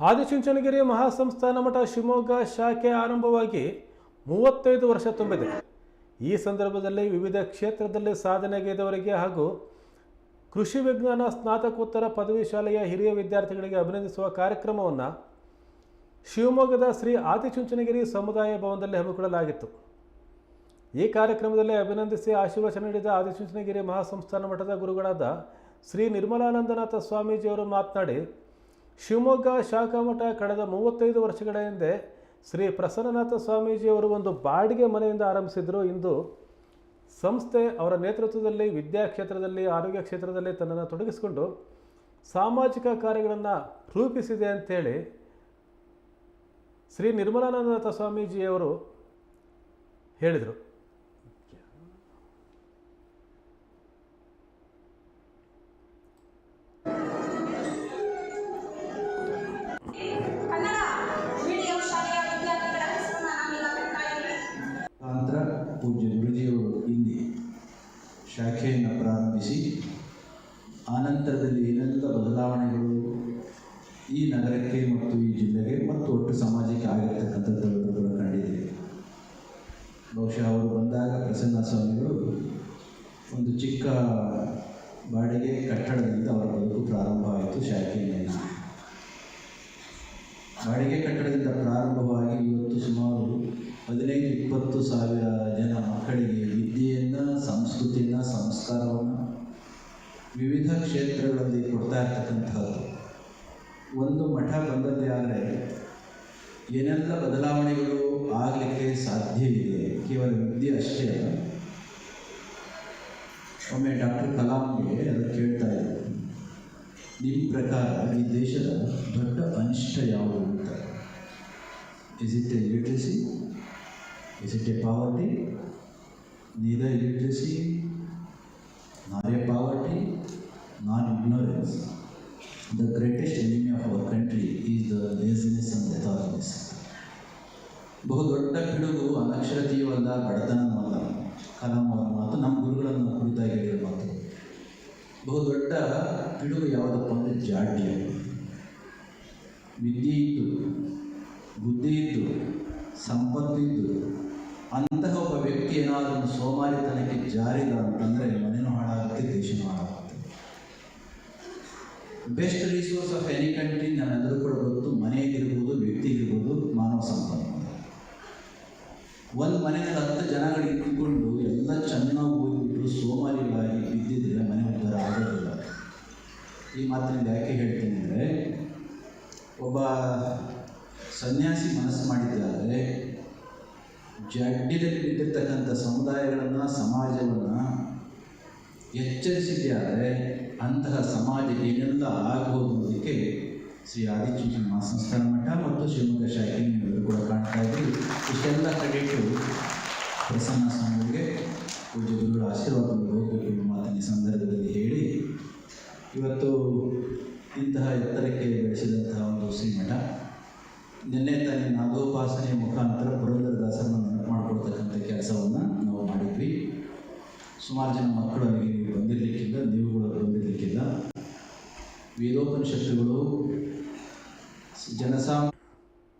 ಆದಿಚುಂಚನಗಿರಿ ಮಹಾಸಂಸ್ಥಾನ ಮಠ ಶಿವಮೊಗ್ಗ ಶಾಖೆ ಆರಂಭವಾಗಿ ಮೂವತ್ತೈದು ವರ್ಷ ತುಂಬಿದೆ. ಈ ಸಂದರ್ಭದಲ್ಲಿ ವಿವಿಧ ಕ್ಷೇತ್ರದಲ್ಲಿ ಸಾಧನೆಗೈದವರಿಗೆ ಹಾಗೂ ಕೃಷಿ ವಿಜ್ಞಾನ ಸ್ನಾತಕೋತ್ತರ ಪದವಿ ಶಾಲೆಯ ಹಿರಿಯ ವಿದ್ಯಾರ್ಥಿಗಳಿಗೆ ಅಭಿನಂದಿಸುವ ಕಾರ್ಯಕ್ರಮವನ್ನು ಶಿವಮೊಗ್ಗದ ಶ್ರೀ ಆದಿಚುಂಚನಗಿರಿ ಸಮುದಾಯ ಭವನದಲ್ಲಿ ಹಮ್ಮಿಕೊಳ್ಳಲಾಗಿತ್ತು. ಈ ಕಾರ್ಯಕ್ರಮದಲ್ಲಿ ಅಭಿನಂದಿಸಿ ಆಶೀರ್ವಚನ ನೀಡಿದ ಆದಿಚುಂಚನಗಿರಿ ಮಹಾಸಂಸ್ಥಾನ ಮಠದ ಗುರುಗಳಾದ ಶ್ರೀ ನಿರ್ಮಲಾನಂದನಾಥ ಸ್ವಾಮೀಜಿಯವರು ಮಾತನಾಡಿ ಶಿವಮೊಗ್ಗ ಶಾಖಾಮಠ ಕಳೆದ ಮೂವತ್ತೈದು ವರ್ಷಗಳ ಹಿಂದೆ ಶ್ರೀ ಪ್ರಸನ್ನನಾಥ ಸ್ವಾಮೀಜಿಯವರು ಒಂದು ಬಾಡಿಗೆ ಮನೆಯಿಂದ ಆರಂಭಿಸಿದರು. ಇಂದು ಸಂಸ್ಥೆ ಅವರ ನೇತೃತ್ವದಲ್ಲಿ ವಿದ್ಯಾ ಕ್ಷೇತ್ರದಲ್ಲಿ ಆರೋಗ್ಯ ಕ್ಷೇತ್ರದಲ್ಲಿ ತನ್ನನ್ನು ತೊಡಗಿಸಿಕೊಂಡು ಸಾಮಾಜಿಕ ಕಾರ್ಯಗಳನ್ನು ರೂಪಿಸಿದೆ ಅಂಥೇಳಿ ಶ್ರೀ ನಿರ್ಮಲಾನಂದನಾಥ ಸ್ವಾಮೀಜಿಯವರು ಹೇಳಿದರು. ಪೂಜ್ಯ ಗುರುಜಿಯವರು ಇಲ್ಲಿ ಶಾಖೆಯನ್ನು ಪ್ರಾರಂಭಿಸಿ, ಆನಂತರದಲ್ಲಿ ಏನೆಲ್ಲ ಬದಲಾವಣೆಗಳು ಈ ನಗರಕ್ಕೆ ಮತ್ತು ಈ ಜಿಲ್ಲೆಗೆ ಮತ್ತು ಒಟ್ಟು ಸಮಾಜಕ್ಕೆ ಆಗಿರ್ತಕ್ಕಂಥದ್ದು ಕೂಡ ಕಂಡಿದೆ ಬಹುಶಃ ಅವರು ಬಂದಾಗ ಪ್ರಸನ್ನ ಸ್ವಾಮಿಗಳು ಒಂದು ಚಿಕ್ಕ ಬಾಡಿಗೆ ಕಟ್ಟಡದಿಂದ ಅವರ ಬದುಕು ಪ್ರಾರಂಭವಾಯಿತು ಶಾಖೆಯನ್ನು ಬಾಡಿಗೆ ಕಟ್ಟಡದಿಂದ ಪ್ರಾರಂಭವಾಗಿ ಇವತ್ತು ಸುಮಾರು ಹದಿನೈದು ಇಪ್ಪತ್ತು ಸಾವಿರ ಜನ ಮಕ್ಕಳಿಗೆ ವಿದ್ಯೆಯನ್ನ, ಸಂಸ್ಕೃತಿಯನ್ನ, ಸಂಸ್ಕಾರವನ್ನು ವಿವಿಧ ಕ್ಷೇತ್ರಗಳಲ್ಲಿ ಕೊಡ್ತಾ ಇರ್ತಕ್ಕಂಥದ್ದು ಒಂದು ಮಠ ಬಂದದ್ದೇ ಆದರೆ ಏನೆಲ್ಲ ಬದಲಾವಣೆಗಳು ಆಗಲಿಕ್ಕೆ ಸಾಧ್ಯ ಇದೆ ಕೇವಲ ವಿದ್ಯೆ ಅಷ್ಟೇ ಅಲ್ಲ. ಒಮ್ಮೆ ಡಾಕ್ಟರ್ ಕಲಾಂಗೆ ಅದು ಕೇಳ್ತಾ ಇದ್ದರು ನಿಮ್ಮ ಪ್ರಕಾರ ಈ ದೇಶದ ದೊಡ್ಡ ಅನಿಷ್ಟ ಯಾವುದು ಅಂತ? Is it illiteracy is it poverty? Poverty illiteracy, nor a a nor non The the greatest enemy of our country is the and and ಬಹು ದೊಡ್ಡ ಪಿಡುಗು ಅನಕ್ಷರತೆಯೂ ಅಲ್ಲ ಬಡತನವೂ ಅಲ್ಲ ಕಲಾಂ ಅವರ ಮಾತು ನಮ್ಮ ಗುರುಗಳನ್ನು ಕುರಿತಾಗಿ ಹೇಳಿರೋ ಮಾತು. ಬಹುದೊಡ್ಡ ಪಿಡುಗು ಯಾವುದಪ್ಪ ಅಂದರೆ ಜಾಡ್ಯ. ವಿದ್ಯೆ ಇದ್ದು ಬುದ್ಧಿ ಇದ್ದು ಸಂಪತ್ತಿದ್ದು ಅಂತಹ ಒಬ್ಬ ವ್ಯಕ್ತಿ ಏನಾದರೂ ಒಂದು ಸೋಮಾರಿತನಕ್ಕೆ ಜಾರಿದ ಅಂತಂದರೆ ಮನೆಯೂ ಹಾಳಾಗುತ್ತೆ ದೇಶನೂ ಹಾಳಾಗುತ್ತೆ. Best resource of any country ನನ್ನೆಲ್ಲರೂ ಕೂಡ ಗೊತ್ತು ಮನೆಗಿರ್ಬೋದು ವ್ಯಕ್ತಿಗಿರ್ಬೋದು ಮಾನವ ಸಂಪನ್ಮೂಲ. ಒಂದು ಮನೆಯಲ್ಲಿ ಹತ್ತು ಜನಗಳು ಇಟ್ಟುಕೊಂಡು ಎಲ್ಲ ಚೆನ್ನಾಗಿ ಹೋಗಿಬಿಟ್ಟು ಸೋಮಾರಿಗಳಾಗಿ ಬಿದ್ದಿದ್ರೆ ಮನೆ ಉದ್ಧಾರ ಆಗೋದಿಲ್ಲ. ಈ ಮಾತಿನಿಂದ ಯಾಕೆ ಹೇಳ್ತೀನಿ ಅಂದರೆ, ಒಬ್ಬ ಸನ್ಯಾಸಿ ಮನಸ್ಸು ಮಾಡಿದ್ದಾದರೆ ಜಡ್ಡಿನಲ್ಲಿ ಬಿದ್ದಿರ್ತಕ್ಕಂಥ ಸಮುದಾಯಗಳನ್ನು, ಸಮಾಜವನ್ನು ಎಚ್ಚರಿಸಿದ್ದಾರೆ ಅಂತಹ ಸಮಾಜ ಏನೆಲ್ಲ ಆಗಬಹುದು ಅನ್ನೋದಕ್ಕೆ ಶ್ರೀ ಆದಿಚುಂಚನ ಮಹಾಸಂಸ್ಥಾನ ಮಠ ಮತ್ತು ಶಿವಮೊಗ್ಗ ಶಾಖೆ ನೀವೆಲ್ಲರೂ ಕೂಡ ಕಾಣ್ತಾ ಇದ್ದೀವಿ ಇಷ್ಟೆಲ್ಲ ಕ್ರೆಡಿಟು ಪ್ರಸನ್ನ ಸ್ವಾಮಿಗಳಿಗೆ ಪೂಜ್ಯ ಗುರುಗಳ ಆಶೀರ್ವಾದಗಳು ಹೋಗಬೇಕು ಎಂಬ ಮಾತಿನ ಸಂದರ್ಭದಲ್ಲಿ ಹೇಳಿ, ಇವತ್ತು ಇಂತಹ ಎತ್ತರಕ್ಕೆ ಬೆಳೆಸಿದಂತಹ ಒಂದು ಶ್ರೀಮಠ, ನಿನ್ನೆ ತಾನೇ ನಾದೋಪಾಸನೆಯ ಸುಮಾರು ಜನ ಮಕ್ಕಳು ಅಲ್ಲಿಗೆ ನೀವು ಬಂದಿರಲಿಕ್ಕಿಲ್ಲ ನೀವುಗಳು ಬಂದಿರಲಿಕ್ಕಿಲ್ಲ ವೇದೋಪನಿಷತ್ತುಗಳು ಜನಸಾಮ